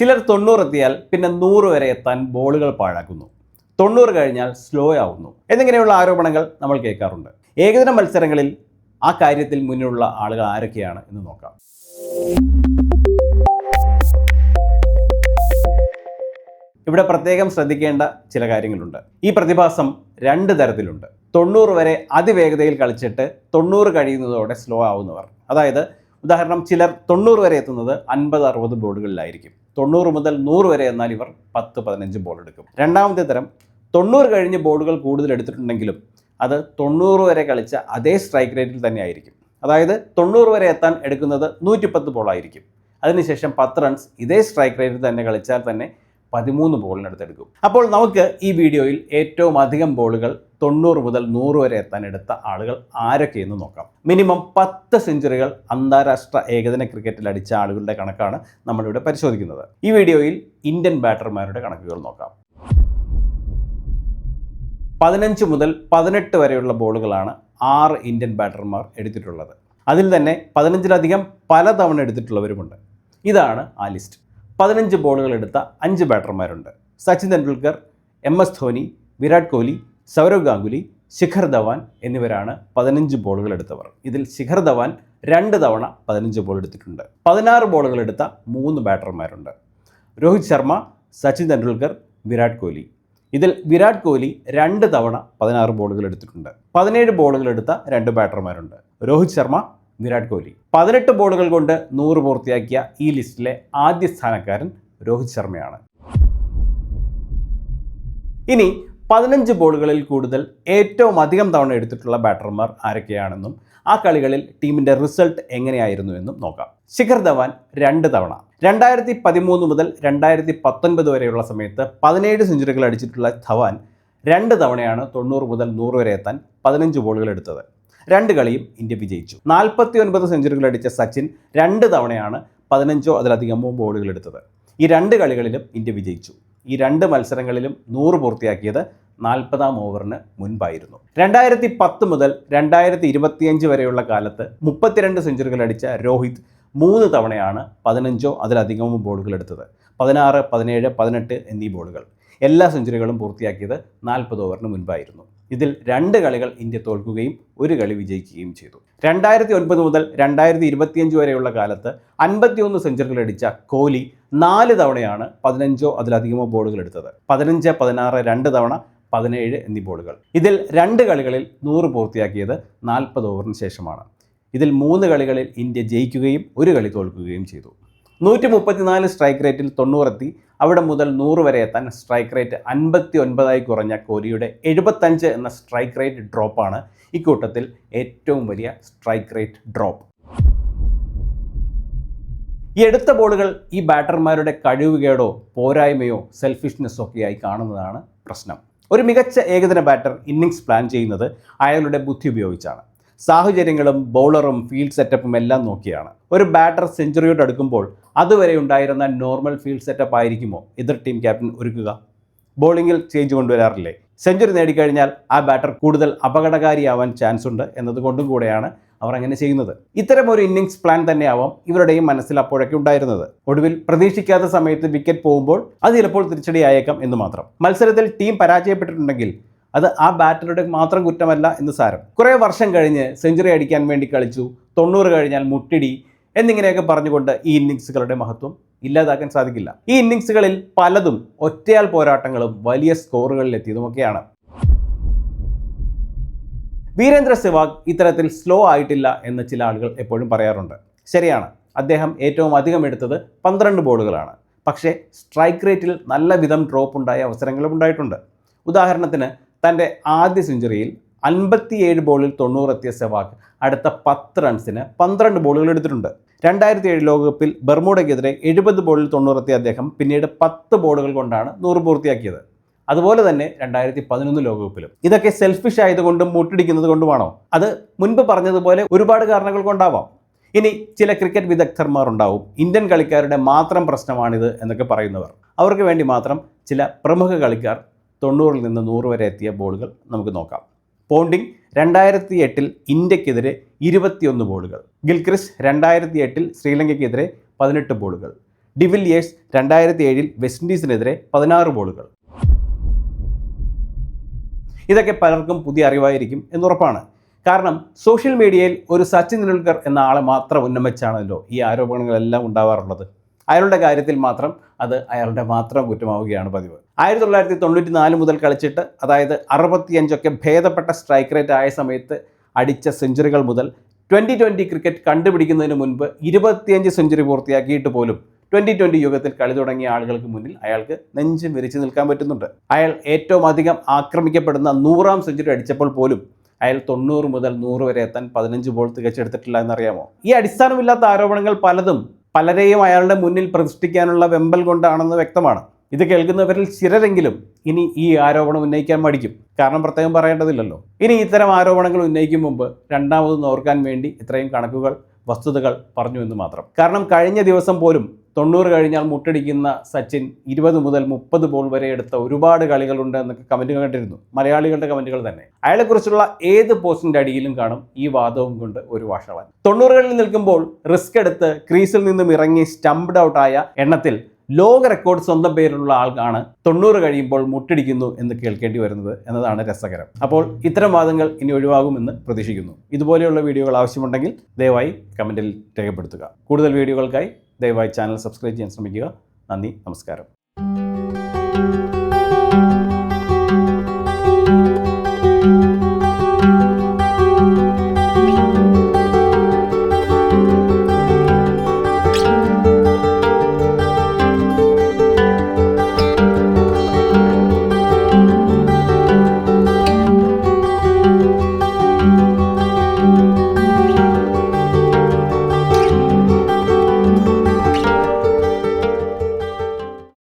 ചിലർ തൊണ്ണൂറ് എത്തിയാൽ പിന്നെ നൂറ് വരെ എത്താൻ ബോളുകൾ പാഴാക്കുന്നു. തൊണ്ണൂറ് കഴിഞ്ഞാൽ സ്ലോ ആവുന്നു. എന്നിങ്ങനെയുള്ള ആരോപണങ്ങൾ നമ്മൾ കേൾക്കാറുണ്ട്. ഏകദിന മത്സരങ്ങളിൽ ആ കാര്യത്തിൽ മുന്നിലുള്ള ആളുകൾ ആരൊക്കെയാണ് എന്ന് നോക്കാം. ഇവിടെ പ്രത്യേകം ശ്രദ്ധിക്കേണ്ട ചില കാര്യങ്ങളുണ്ട്. ഈ പ്രതിഭാസം രണ്ട് തരത്തിലുണ്ട്. തൊണ്ണൂറ് വരെ അതിവേഗതയിൽ കളിച്ചിട്ട് തൊണ്ണൂറ് കഴിയുന്നതോടെ സ്ലോ ആവുന്നവർ. അതായത് ഉദാഹരണം ചിലർ തൊണ്ണൂറ് വരെ എത്തുന്നത് അൻപത് അറുപത് ബോളുകളിലായിരിക്കും. തൊണ്ണൂറ് മുതൽ നൂറ് വരെ എന്നാൽ ഇവർ പത്ത് പതിനഞ്ച് ബോൾ എടുക്കും. രണ്ടാമത്തെ തരം തൊണ്ണൂറ് കഴിഞ്ഞ് ബോളുകൾ കൂടുതൽ എടുത്തിട്ടുണ്ടെങ്കിലും അത് തൊണ്ണൂറ് വരെ കളിച്ച അതേ സ്ട്രൈക്ക് റേറ്റിൽ തന്നെ ആയിരിക്കും. അതായത് തൊണ്ണൂറ് വരെ എത്താൻ എടുക്കുന്നത് നൂറ്റിപ്പത്ത് ബോളായിരിക്കും അതിനുശേഷം പത്ത് റൺസ് ഇതേ സ്ട്രൈക്ക് റേറ്റിൽ തന്നെ കളിച്ചാൽ തന്നെ പതിമൂന്ന് ബോളിനടുത്തെടുക്കും. അപ്പോൾ നമുക്ക് ഈ വീഡിയോയിൽ ഏറ്റവും അധികം ബോളുകൾ തൊണ്ണൂറ് മുതൽ നൂറ് വരെ എത്താൻ എടുത്ത ആളുകൾ ആരൊക്കെയെന്ന് നോക്കാം. മിനിമം പത്ത് സെഞ്ചുറികൾ അന്താരാഷ്ട്ര ഏകദിന ക്രിക്കറ്റിൽ അടിച്ച ആളുകളുടെ കണക്കാണ് നമ്മളിവിടെ പരിശോധിക്കുന്നത്. ഈ വീഡിയോയിൽ ഇന്ത്യൻ ബാറ്റർമാരുടെ കണക്കുകൾ നോക്കാം. പതിനഞ്ച് മുതൽ പതിനെട്ട് വരെയുള്ള ബോളുകളാണ് ആറ് ഇന്ത്യൻ ബാറ്റർമാർ എടുത്തിട്ടുള്ളത്. അതിൽ തന്നെ പതിനഞ്ചിലധികം പലതവണ എടുത്തിട്ടുള്ളവരുമുണ്ട്. ഇതാണ് ആ ലിസ്റ്റ്. പതിനഞ്ച് ബോളുകൾ എടുത്ത അഞ്ച് ബാറ്റർമാരുണ്ട്. സച്ചിൻ തെണ്ടുൽക്കർ എം എസ് ധോനി വിരാട് കോഹ്ലി സൗരവ് ഗാംഗുലി ശിഖർ ധവാൻ എന്നിവരാണ് പതിനഞ്ച് ബോളുകൾ എടുത്തവർ. ഇതിൽ ശിഖർ ധവാൻ രണ്ട് തവണ പതിനഞ്ച് ബോൾ എടുത്തിട്ടുണ്ട്. പതിനാറ് ബോളുകൾ എടുത്ത മൂന്ന് ബാറ്റർമാരുണ്ട്. രോഹിത് ശർമ്മ സച്ചിൻ തെണ്ടുൽക്കർ വിരാട് കോഹ്ലി. ഇതിൽ വിരാട് കോഹ്ലി രണ്ട് തവണ പതിനാറ് ബോളുകൾ എടുത്തിട്ടുണ്ട്. പതിനേഴ് ബോളുകൾ എടുത്ത രണ്ട് ബാറ്റർമാരുണ്ട്. രോഹിത് ശർമ്മ വിരാട് കോഹ്ലി. പതിനെട്ട് ബോളുകൾ കൊണ്ട് നൂറ് പൂർത്തിയാക്കിയ ഈ ലിസ്റ്റിലെ ആദ്യ സ്ഥാനക്കാരൻ രോഹിത് ശർമ്മയാണ്. ഇനി പതിനഞ്ച് ബോളുകളിൽ കൂടുതൽ ഏറ്റവും അധികം തവണ എടുത്തിട്ടുള്ള ബാറ്റർമാർ ആരൊക്കെയാണെന്നും ആ കളികളിൽ ടീമിന്റെ റിസൾട്ട് എങ്ങനെയായിരുന്നു എന്നും നോക്കാം. ശിഖർ ധവാൻ രണ്ട് തവണ. രണ്ടായിരത്തി പതിമൂന്ന് മുതൽ രണ്ടായിരത്തി പത്തൊൻപത് വരെയുള്ള സമയത്ത് പതിനേഴ് സെഞ്ചുറികൾ അടിച്ചിട്ടുള്ള ധവാൻ രണ്ട് തവണയാണ് തൊണ്ണൂറ് മുതൽ നൂറ് വരെ എത്താൻ പതിനഞ്ച് ബോളുകൾ എടുത്തത്. രണ്ട് കളിയും ഇന്ത്യ വിജയിച്ചു. നാൽപ്പത്തി ഒൻപത് സെഞ്ചുറികൾ അടിച്ച സച്ചിൻ രണ്ട് തവണയാണ് പതിനഞ്ചോ അതിലധികമോ ബോളുകൾ എടുത്തത്. ഈ രണ്ട് കളികളിലും ഇന്ത്യ വിജയിച്ചു. ഈ രണ്ട് മത്സരങ്ങളിലും നൂറ് പൂർത്തിയാക്കിയത് നാൽപ്പതാം ഓവറിന് മുൻപായിരുന്നു. രണ്ടായിരത്തി പത്ത് മുതൽ രണ്ടായിരത്തി ഇരുപത്തിയഞ്ച് വരെയുള്ള കാലത്ത് മുപ്പത്തിരണ്ട് സെഞ്ചുറികൾ അടിച്ച രോഹിത് മൂന്ന് തവണയാണ് പതിനഞ്ചോ അതിലധികമോ ബോളുകൾ എടുത്തത്. പതിനാറ് പതിനേഴ് പതിനെട്ട് എന്നീ ബോളുകൾ എല്ലാ സെഞ്ചുറികളും പൂർത്തിയാക്കിയത് നാൽപ്പത് ഓവറിന് മുൻപായിരുന്നു. ഇതിൽ രണ്ട് കളികൾ ഇന്ത്യ തോൽക്കുകയും ഒരു കളി വിജയിക്കുകയും ചെയ്തു. രണ്ടായിരത്തി ഒൻപത് മുതൽ രണ്ടായിരത്തി ഇരുപത്തിയഞ്ച് വരെയുള്ള കാലത്ത് അൻപത്തിയൊന്ന് സെഞ്ചുറികൾ അടിച്ച കോഹ്ലി നാല് തവണയാണ് പതിനഞ്ചോ അതിലധികമോ ബോളുകൾ എടുത്തത്. പതിനഞ്ച് പതിനാറ് രണ്ട് തവണ പതിനേഴ് എന്നീ ബോളുകൾ. ഇതിൽ രണ്ട് കളികളിൽ നൂറ് പൂർത്തിയാക്കിയത് നാൽപ്പത് ഓവറിന് ശേഷമാണ്. ഇതിൽ മൂന്ന് കളികളിൽ ഇന്ത്യ ജയിക്കുകയും ഒരു കളി തോൽക്കുകയും ചെയ്തു. നൂറ്റി മുപ്പത്തിനാല് സ്ട്രൈക്ക് റേറ്റിൽ തൊണ്ണൂറെത്തി അവിടെ മുതൽ നൂറ് വരെ എത്താൻ സ്ട്രൈക്ക് റേറ്റ് അൻപത്തി ഒൻപതായി കുറഞ്ഞ കോഹ്ലിയുടെ എഴുപത്തഞ്ച് എന്ന സ്ട്രൈക്ക് റേറ്റ് ഡ്രോപ്പാണ് ഇക്കൂട്ടത്തിൽ ഏറ്റവും വലിയ സ്ട്രൈക്ക് റേറ്റ് ഡ്രോപ്പ് ഈ എടുത്ത ബോളുകൾ ഈ ബാറ്റർമാരുടെ കഴിവുകേടോ പോരായ്മയോ സെൽഫിഷ്നെസ്സോ ഒക്കെയായി കാണുന്നതാണ് പ്രശ്നം. ഒരു മികച്ച ഏകദിന ബാറ്റർ ഇന്നിങ്സ് പ്ലാൻ ചെയ്യുന്നത് അയാളുടെ ബുദ്ധി ഉപയോഗിച്ചാണ്. സാഹചര്യങ്ങളും ബൗളറും ഫീൽഡ് സെറ്റപ്പും എല്ലാം നോക്കിയാണ്. ഒരു ബാറ്റർ സെഞ്ചുറിയോട് അടുക്കുമ്പോൾ അതുവരെ ഉണ്ടായിരുന്ന നോർമൽ ഫീൽഡ് സെറ്റപ്പ് ആയിരിക്കുമോ? എതിർ ടീം ക്യാപ്റ്റൻ ഒരുക്കുക. ബോളിങ്ങിൽ ചേഞ്ച് കൊണ്ടുവരാറില്ലേ? സെഞ്ചുറി നേടിക്കഴിഞ്ഞാൽ ആ ബാറ്റർ കൂടുതൽ അപകടകാരിയാവാൻ ചാൻസ് ഉണ്ട് എന്നതുകൊണ്ടും കൂടെയാണ് അവർ അങ്ങനെ ചെയ്യുന്നത്. ഇത്തരം ഒരു ഇന്നിങ്സ് പ്ലാൻ തന്നെയാവാം ഇവരുടെയും മനസ്സിൽ അപ്പോഴൊക്കെ ഉണ്ടായിരുന്നത്. ഒടുവിൽ പ്രതീക്ഷിക്കാത്ത സമയത്ത് വിക്കറ്റ് പോകുമ്പോൾ അത് ചിലപ്പോൾ തിരിച്ചടിയായേക്കാം എന്ന് മാത്രം. മത്സരത്തിൽ ടീം പരാജയപ്പെട്ടിട്ടുണ്ടെങ്കിൽ അത് ആ ബാറ്ററുടെ മാത്രം കുറ്റമല്ല എന്ന് സാരം. കുറേ വർഷം കഴിഞ്ഞ് സെഞ്ചുറി അടിക്കാൻ വേണ്ടി കളിച്ചു. തൊണ്ണൂറ് കഴിഞ്ഞാൽ മുട്ടിടി. എന്നിങ്ങനെയൊക്കെ പറഞ്ഞുകൊണ്ട് ഈ ഇന്നിങ്സുകളുടെ മഹത്വം ഇല്ലാതാക്കാൻ സാധിക്കില്ല. ഈ ഇന്നിങ്സുകളിൽ പലതും ഒറ്റയാൽ പോരാട്ടങ്ങളും വലിയ സ്കോറുകളിലെത്തിയതുമൊക്കെയാണ് വീരേന്ദ്ര സെവാഗ് ഇത്തരത്തിൽ സ്ലോ ആയിട്ടില്ല എന്ന് ചില ആളുകൾ എപ്പോഴും പറയാറുണ്ട്. ശരിയാണ് അദ്ദേഹം ഏറ്റവും അധികം എടുത്തത് പന്ത്രണ്ട് ബോളുകളാണ്. പക്ഷേ സ്ട്രൈക്ക് റേറ്റിൽ നല്ല വിധം ഡ്രോപ്പ് ഉണ്ടായ അവസരങ്ങളും ഉണ്ടായിട്ടുണ്ട്. ഉദാഹരണത്തിന് തന്റെ ആദ്യ സെഞ്ചുറിയിൽ അൻപത്തിയേഴ് ബോളിൽ തൊണ്ണൂറെത്തിയ സെവാഗ് അടുത്ത പത്ത് റൺസിന് പന്ത്രണ്ട് ബോളുകൾ എടുത്തിട്ടുണ്ട്. രണ്ടായിരത്തി ഏഴ് ലോകകപ്പിൽ ബർമൂഡയ്ക്കെതിരെ എഴുപത് ബോളിൽ തൊണ്ണൂറെത്തിയ അദ്ദേഹം പിന്നീട് പത്ത് ബോളുകൾ കൊണ്ടാണ് നൂറ് പൂർത്തിയാക്കിയത്. അതുപോലെ തന്നെ രണ്ടായിരത്തി പതിനൊന്ന് ലോകകപ്പിലും. ഇതൊക്കെ സെൽഫിഷ് ആയതുകൊണ്ടും മുട്ടിടിക്കുന്നത് കൊണ്ടുമാണോ? അത് മുൻപ് പറഞ്ഞതുപോലെ ഒരുപാട് കാരണങ്ങൾ കൊണ്ടാവാം. ഇനി ചില ക്രിക്കറ്റ് വിദഗ്ധന്മാർ ഉണ്ടാവും ഇന്ത്യൻ കളിക്കാരുടെ മാത്രം പ്രശ്നമാണിത് എന്നൊക്കെ പറയുന്നവർ. അവർക്ക് വേണ്ടി മാത്രം ചില പ്രമുഖ കളിക്കാർ തൊണ്ണൂറിൽ നിന്ന് നൂറ് വരെ എത്തിയ ബോളുകൾ നമുക്ക് നോക്കാം. പോണ്ടിങ് രണ്ടായിരത്തി എട്ടിൽ ഇന്ത്യക്കെതിരെ ഇരുപത്തിയൊന്ന് ബോളുകൾ. ഗിൽക്രിസ് രണ്ടായിരത്തി എട്ടിൽ ശ്രീലങ്കയ്ക്കെതിരെ പതിനെട്ട് ബോളുകൾ. ഡിവില്ലിയേഴ്സ് രണ്ടായിരത്തി ഏഴിൽ വെസ്റ്റ് ഇൻഡീസിനെതിരെ പതിനാറ് ബോളുകൾ. ഇതൊക്കെ പലർക്കും പുതിയ അറിവായിരിക്കും എന്നുറപ്പാണ്. കാരണം സോഷ്യൽ മീഡിയയിൽ ഒരു സച്ചിൻ തെണ്ടുൽക്കർ എന്ന ആളെ മാത്രം ഉന്നമിച്ചാണല്ലോ ഈ ആരോപണങ്ങളെല്ലാം ഉണ്ടാവാറുള്ളത്. അയാളുടെ കാര്യത്തിൽ മാത്രം അത് അയാളുടെ മാത്രം കുറ്റമാവുകയാണ് പതിവ്. ആയിരത്തി തൊള്ളായിരത്തി തൊണ്ണൂറ്റി നാല് മുതൽ കളിച്ചിട്ട് അതായത് അറുപത്തിയഞ്ചൊക്കെ ഭേദപ്പെട്ട സ്ട്രൈക്ക് റേറ്റ് ആയ സമയത്ത് അടിച്ച സെഞ്ചുറികൾ മുതൽ ട്വന്റി ട്വന്റി ക്രിക്കറ്റ് കണ്ടുപിടിക്കുന്നതിന് മുൻപ് ഇരുപത്തിയഞ്ച് സെഞ്ചുറി പൂർത്തിയാക്കിയിട്ട് പോലും ട്വന്റി ട്വന്റി യുഗത്തിൽ കളി തുടങ്ങിയ ആളുകൾക്ക് മുന്നിൽ അയാൾക്ക് നെഞ്ചും വിരിച്ചു നിൽക്കാൻ പറ്റുന്നുണ്ട്. അയാൾ ഏറ്റവും അധികം ആക്രമിക്കപ്പെടുന്ന നൂറാം സെഞ്ചുറി അടിച്ചപ്പോൾ പോലും അയാൾ തൊണ്ണൂറ് മുതൽ നൂറ് വരെ എത്താൻ പതിനഞ്ച് ബോൾ തികച്ചെടുത്തിട്ടില്ല എന്നറിയാമോ? ഈ അടിസ്ഥാനമില്ലാത്ത ആരോപണങ്ങൾ പലതും പലരെയും അയാളുടെ മുന്നിൽ പ്രതിഷ്ഠിക്കാനുള്ള വെമ്പൽ കൊണ്ടാണെന്ന് വ്യക്തമാണ്. ഇത് കേൾക്കുന്നവരിൽ ചിലരെങ്കിലും ഇനി ഈ ആരോപണം ഉന്നയിക്കാൻ മടിക്കും. കാരണം പ്രത്യേകം പറയേണ്ടതില്ലല്ലോ. ഇനി ഇത്തരം ആരോപണങ്ങൾ ഉന്നയിക്കും മുമ്പ് രണ്ടാമത് ഓർക്കാൻ വേണ്ടി ഇത്രയും കണക്കുകൾ വസ്തുതകൾ പറഞ്ഞു എന്ന് മാത്രം. കാരണം കഴിഞ്ഞ ദിവസം പോലും തൊണ്ണൂറ് കഴിഞ്ഞാൽ മുട്ടടിക്കുന്ന സച്ചിൻ ഇരുപത് മുതൽ മുപ്പത് ബോൾ വരെ എടുത്ത ഒരുപാട് കളികളുണ്ട് എന്നൊക്കെ കമന്റ് കണ്ടിരുന്നു. മലയാളികളുടെ കമന്റുകൾ തന്നെ. അയാളെക്കുറിച്ചുള്ള ഏത് പോസ്റ്റിന്റെ അടിയിലും കാണും ഈ വാദവും കൊണ്ട് ഒരു വഷളൻ തൊണ്ണൂറുകളിൽ നിൽക്കുമ്പോൾ റിസ്ക് എടുത്ത് ക്രീസിൽ നിന്നും ഇറങ്ങി സ്റ്റംപ്ഡ് ഔട്ടായ എണ്ണത്തിൽ ലോക റെക്കോർഡ് സ്വന്തം പേരിലുള്ള ആൾക്കാണ് തൊണ്ണൂറ് കഴിയുമ്പോൾ മുട്ടടിക്കുന്നു എന്ന് കേൾക്കേണ്ടി വരുന്നത് എന്നതാണ് രസകരം. അപ്പോൾ ഇത്തരം വാദങ്ങൾ ഇനി ഒഴിവാകുമെന്ന് പ്രതീക്ഷിക്കുന്നു. ഇതുപോലെയുള്ള വീഡിയോകൾ ആവശ്യമുണ്ടെങ്കിൽ ദയവായി കമന്റിൽ രേഖപ്പെടുത്തുക. കൂടുതൽ വീഡിയോകൾക്കായി ദയവായി ചാനൽ സബ്സ്ക്രൈബ് ചെയ്യാൻ ശ്രമിക്കുക. നന്ദി നമസ്കാരം.